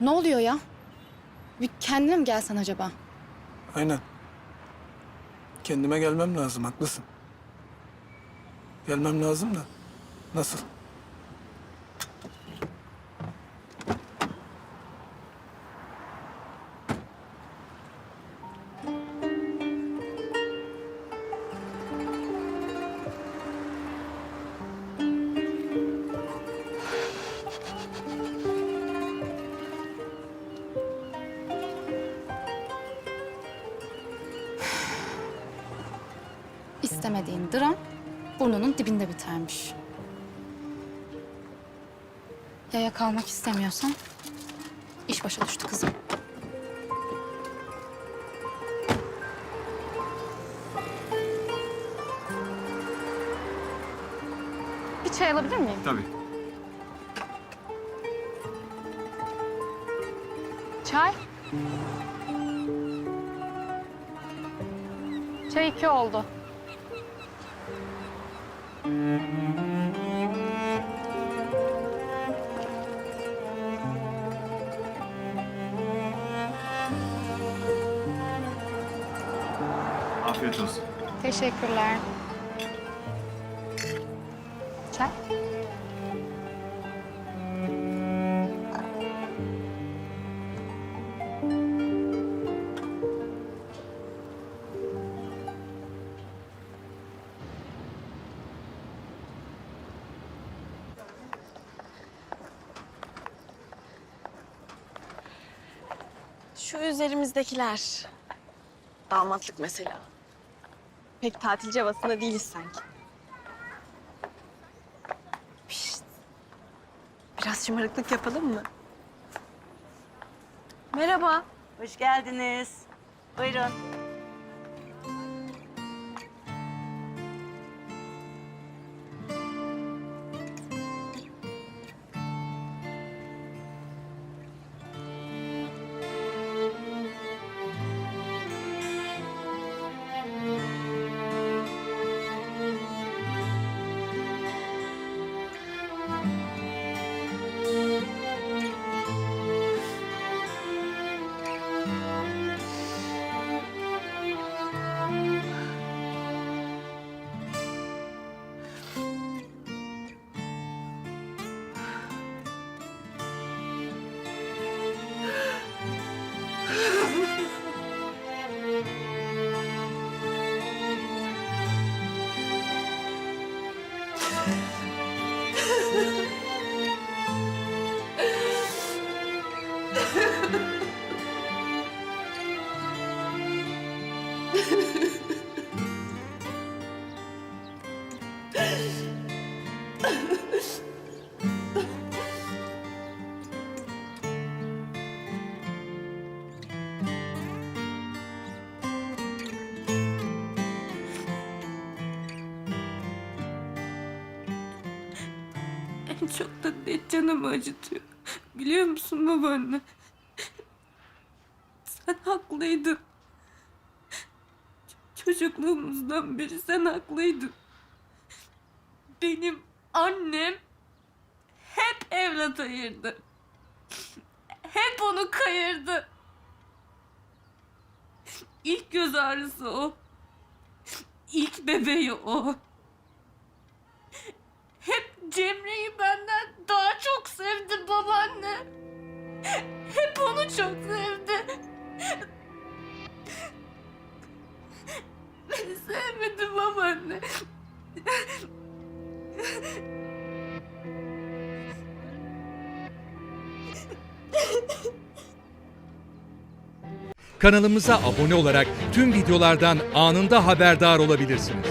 Ne oluyor ya? Bir kendine mi gelsen acaba? Aynen. Kendime gelmem lazım, haklısın. Gelmem lazım da. Nasıl? İstemediğin dram burnunun dibinde bitermiş. Yaya kalmak istemiyorsan iş başa düştü kızım. Bir çay alabilir miyim? Tabii. Çay? Çay iki oldu. Afiyet olsun. Teşekkürler. Çay? Şu üzerimizdekiler. Damatlık mesela. Pek tatilci havasında değiliz sanki. Pişt. Biraz şımarıklık yapalım mı? Merhaba. Hoş geldiniz. Buyurun. En çok da ne canımı acıtıyor. Biliyor musun babaanne? Sen haklıydın. Çocukluğumuzdan beri sen haklıydın. Benim annem hep evlat ayırdı. Hep onu kayırdı. İlk göz ağrısı o. İlk bebeği o. Cemre'yi benden daha çok sevdi babaanne. Hep onu çok sevdi. Beni sevmedi babaanne. Kanalımıza abone olarak tüm videolardan anında haberdar olabilirsiniz.